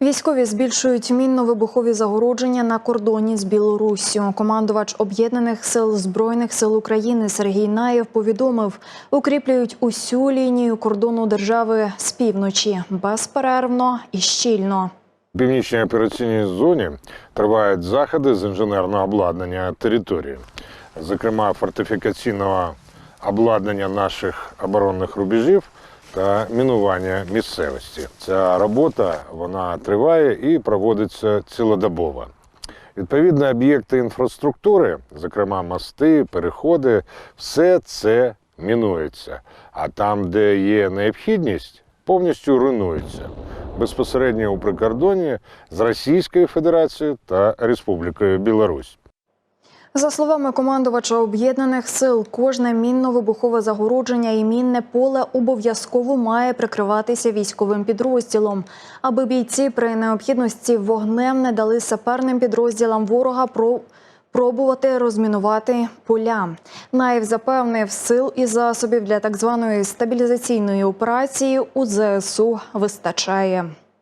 Військові збільшують мінно-вибухові загородження на кордоні з Білоруссю. Командувач об'єднаних сил збройних сил України Сергій Наєв повідомив, укріплюють усю лінію кордону держави з півночі безперервно і щільно. В північній операційній зоні тривають заходи з інженерного обладнання території, зокрема фортифікаційного обладнання наших оборонних рубежів та мінування місцевості. Ця робота вона триває і проводиться цілодобово. Відповідно, об'єкти інфраструктури, зокрема мости, переходи, все це мінується. А там, де є необхідність, повністю руйнується безпосередньо у прикордоні з Російською Федерацією та Республікою Білорусь. За словами командувача об'єднаних сил, кожне мінно-вибухове загородження і мінне поле обов'язково має прикриватися військовим підрозділом, аби бійці при необхідності вогнем не дали саперним підрозділам ворога про. Пробувати розмінувати поля. Наїв запевнив, сил і засобів для так званої стабілізаційної операції у ЗСУ вистачає.